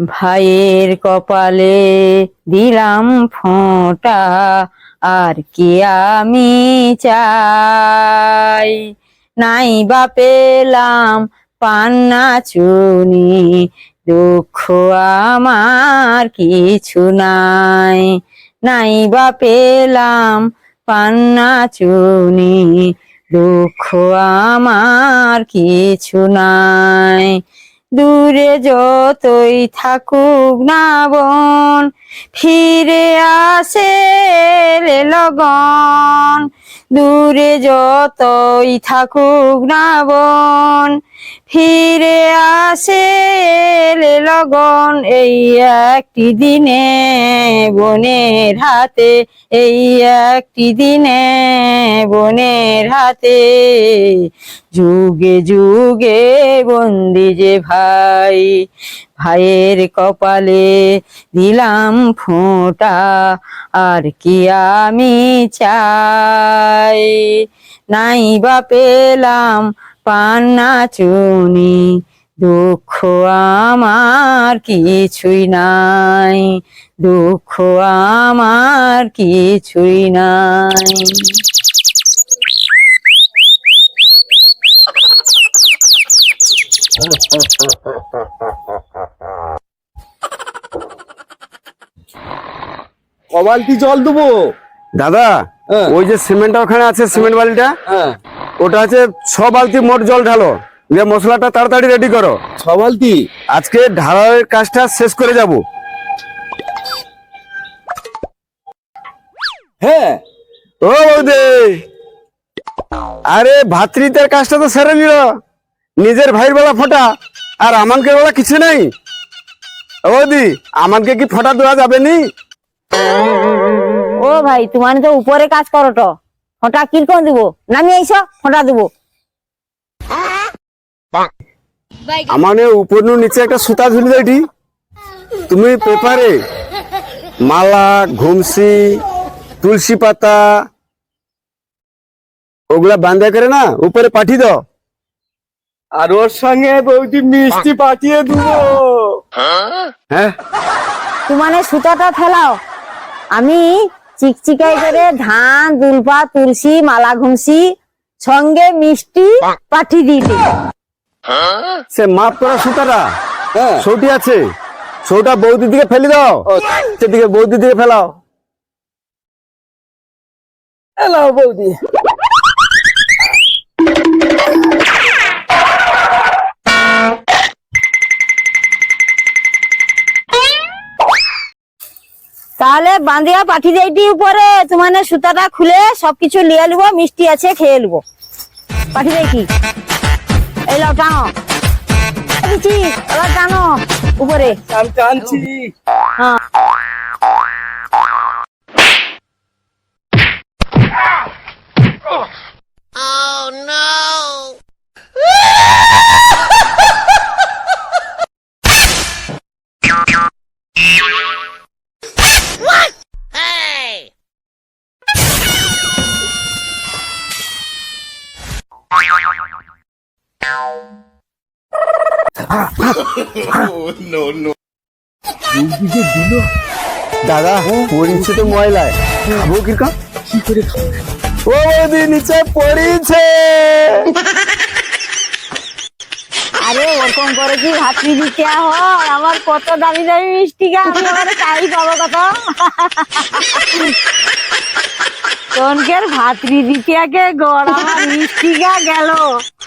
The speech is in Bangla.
ভাইয়ের কপালে দিলাম ফোঁটা, আর কি আমি চাই? নাই বা পেলাম পান্না চুনি, দুঃখ আমার কিছু নাই। নাই বা পেলাম পান্না চুনি, দুঃখ আমার কিছু নাই। দূরে যতই থাকুক না বোন ফিরে আসে লগন। দূরে যতই থাকুক না বোন ফিরে আসে লগন এই একটি দিনে বোনের হাতে, এই একটি দিনে বোনের হাতে। যুগে যুগে বন্দি যে ভাই, ভাইয়ের কপালে দিলাম ফোঁটা, আর কি আমি চাই? নাই বা পেলাম পান্না চুনি দুঃখ আমার কিছুই নাই দুঃখ আমার কিছুই নাই। কবালতি জল দেবো? দাদা হ্যাঁ। ওই যে সিমেন্টটা ওখানে আছে সিমেন্ট বালিটা? হ্যাঁ। ওটা আছে ছ বালতি মোট জল ঢালো। যে মশলাটা তাড়াতাড়ি রেডি করো। ছ বালতি? আজকে ঢালার কাজটা শেষ করে যাব। হ্যাঁ। ও বৌদি। আরে ভাতৃতের কাজটা তো সেরে নিল। নিজের ভাইয়ের বেলা ফোঁটা আর আমানকে বেলা কিছু নেই। ও বৌদি আমানকে কি ফোঁটা দেওয়া যাবে নি? ও ভাই তোমার তো উপরে কাজ করো তো। ফোঁটা কীরকম দিব? নামিয়ে আইসো ফোঁটা দিব। আমার উপর নু নিচে একটা সুতা ঝুলি দেয়টি তুমি পেপারে মালা ঘুমসি তুলসী পাতা ওগুলা বান্ধা করে না উপরে পাঠিয়ে দাও। আর ওর সঙ্গে বৌদি মিষ্টি পাঠিয়ে দেবো। হ্যাঁ? তোমার সুতাটা ফেলাও। আমি চিকচিকাই করে ধান দুলপা তুলসী মালা ঘুমসি সঙ্গে মিষ্টি পাঠিয়ে দিতে সে মাপ করা সুতাটা হ্যাঁ। সৌটি আছে সৌটা বৌদির দিকে ফেলে দাও। সেদিকে বৌদির দিকে ফেলাও। হ্যালো বৌদি। তাহলে বান্ধিয়া পাঠিয়ে দেয়টি উপরে তোমার সুতাটা খুলে সবকিছু লিয়ে লিবো মিষ্টি আছে খেয়ে লিবো পাঠিয়ে দেয় কি? এই লাও টানো। টানো উপরে। আমি দাদা পড়িছে তো ময়লায়। খাব কীরকম কি করে খাব? ও বৌদি নিচে পড়িছে। আরে ওরকম করে কি ভাতৃ দিতে হয়? আমার কত দামি দামি মিষ্টি গা আমি আমার তাই পাবো কত? তনকের ভাতৃ দ্বিতীয়াকে গড় আমার মিষ্টি গা গেল।